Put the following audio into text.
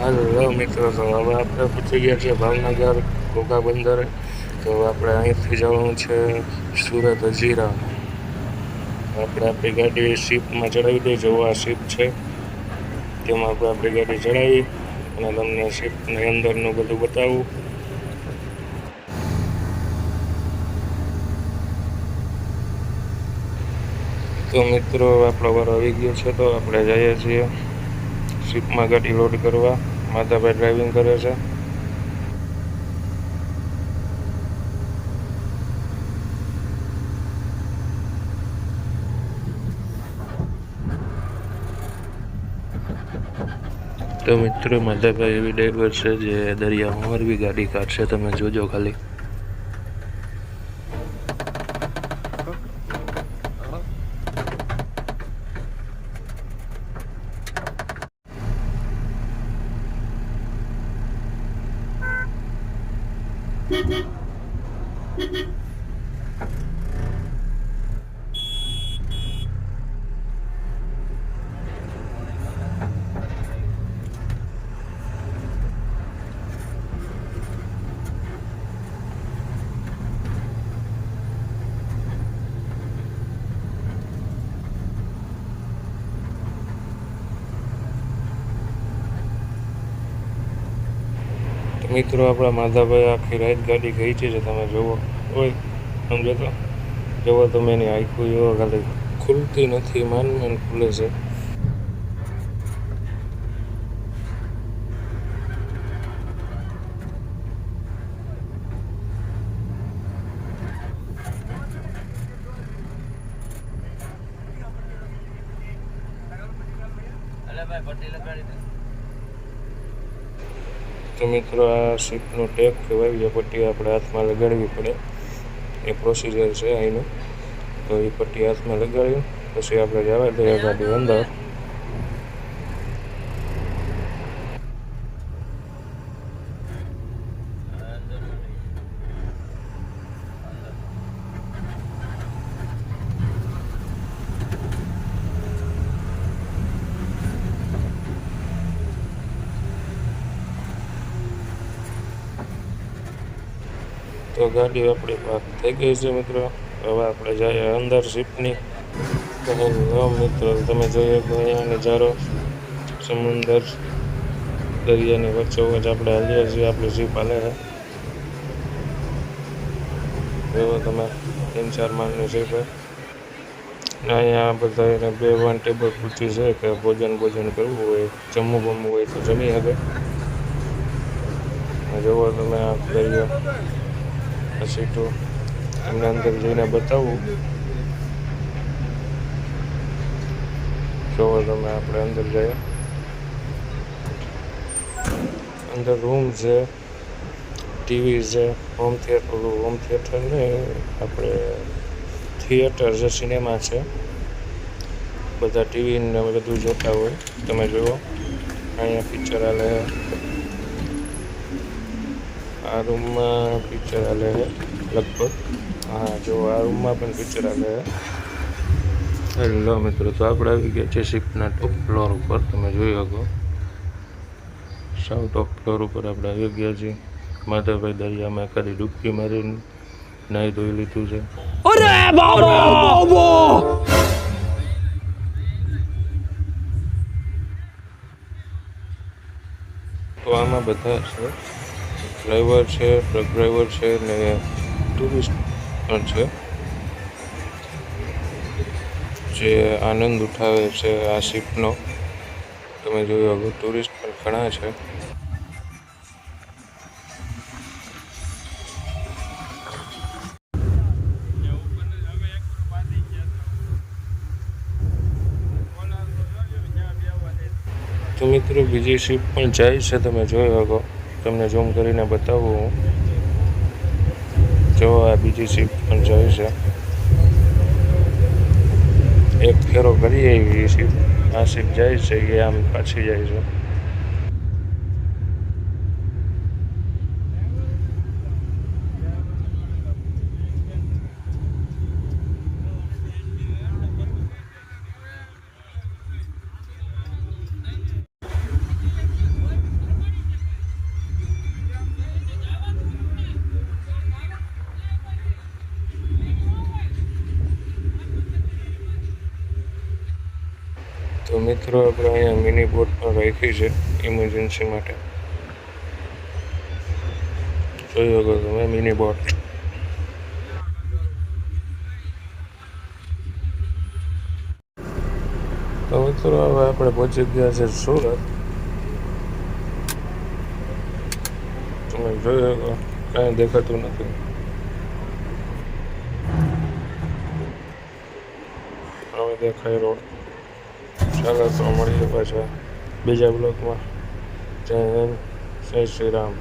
હાલો મિત્રો, તો હવે આપણે પૂછી ગયા છીએ ભાવનગર ઘોઘા બંદરે. તો આપણે અહીંથી જવાનું છે સુરત હજીરા આપણે આપણી ગાડી શિપમાં ચડાવી દઈએ, જેવો આ શિપ છે. તેમાં આપણે આપણી ગાડી ચડાવી અને તમને શિપની અંદરનું બધું બતાવું. તો મિત્રો, આપણો વાર આવી ગયો છે, તો આપણે જઈએ છીએ. શિપમાં ગાડી લોડ કરવા માધાભાઈ ડ્રાઇવિંગ કરે છે. તો મિત્રો માધાભાઈ એવી ડ્રાઈવર છે જે દરિયા મોરબી ગાડી કાઢશે. તમે જોજો ખાલી. મિત્રો આપણા માધાભાઈ આખી રાત ગાડી ગઈ છે તમે જુઓ. હોય સમજો તો. જુઓ તમે એની આખું એવો ખાલી ખુલતી નથી માન માન ખુલે છે. તો મિત્રો, આ શીપનો ટેપ કહેવાય પટ્ટી આપણે હાથમાં લગાડવી પડે. એ પ્રોસિજર છે અહીંનું. તો એ પટ્ટી હાથમાં લગાડ્યું. પછી આપણે જવા દઈએ ગાડી અંદર. તો ગાડી આપણી પાક થઈ ગઈ છે મિત્રો. હવે આપણે જઈએ અંદર શિપની. તો મિત્રો, તમે જોઈએ તો અહીંયા નજારો સમુદર દરિયાની વચ્ચે વચ્ચે આપણે હાલીએ છીએ. આપણી શિપ હાલે છે. એવો તમે, ત્રણ ચાર માળની શિપ ને અહીંયા બધા બે વન ટેબલ ખુરશી છે કે ભોજન ભોજન કરવું હોય, જમવું બમવું હોય તો જમી શકે. જોવો તમે આ દરિયો. પછી તો તમને અંદર જઈને બતાવું. જોવો તમે આપણે અંદર જઈએ. અંદર રૂમ છે ટીવી છે હોમ થિયેટર હોમ થિયેટર ને આપણે થિયેટર જે સિનેમા છે, બધા ટીવી ને બધું જોતા હોય. તમે જુઓ, અહીંયા પિક્ચર હાલે. આ રૂમમાં પિક્ચર હાલે છે લગભગ. હા જો આ રૂમમાં પણ પિક્ચર હાલે છે હેલો મિત્રો તો આપણે આવી ગયા છે શિપના ટોપ ફ્લોર ઉપર. તમે જોઈ શકો. સાવ ટોપ ફ્લોર ઉપર આપણે આવી ગયા છીએ. માધવભાઈ દરિયામાં ખાલી ડૂબકી મારીને નાહી ધોઈ લીધું છે. તો આમાં બધા છે. ડ્રાઈવર છે, ટ્રક ડ્રાઈવર છે ને ટુરિસ્ટ પણ છે. જે આનંદ ઉઠાવે છે આ શિપનો. તમે જોયું હવે ટુરિસ્ટ પણ ઘણા છે. તો મિત્રો, બીજી શિપ પણ જાય છે, તમે જોઈ શકો તમને ઝૂમ કરીને બતાવું. હું જો આ બીજી શિપ પણ જાય છે. એક ફેરો કરી એવી શિપ આ શિપ જાય છે, એ આમ પાછી જાય છે. તો મિત્રો, આપણે અહીંયા મિની બોટ પણ રાખી છે ઇમરજન્સી માટે. જોઈ શકો તમે મિની બોટ તો મિત્રો, હવે આપણે પહોંચી ગયા છે સુરત. તમે જોઈ શકો, કાંઈ દેખાતું નથી. હવે દેખાય રોડ. ચાલો તો મળીએ પાછા બીજા બ્લોકમાં. જય હિન્દ જય શ્રી રામ.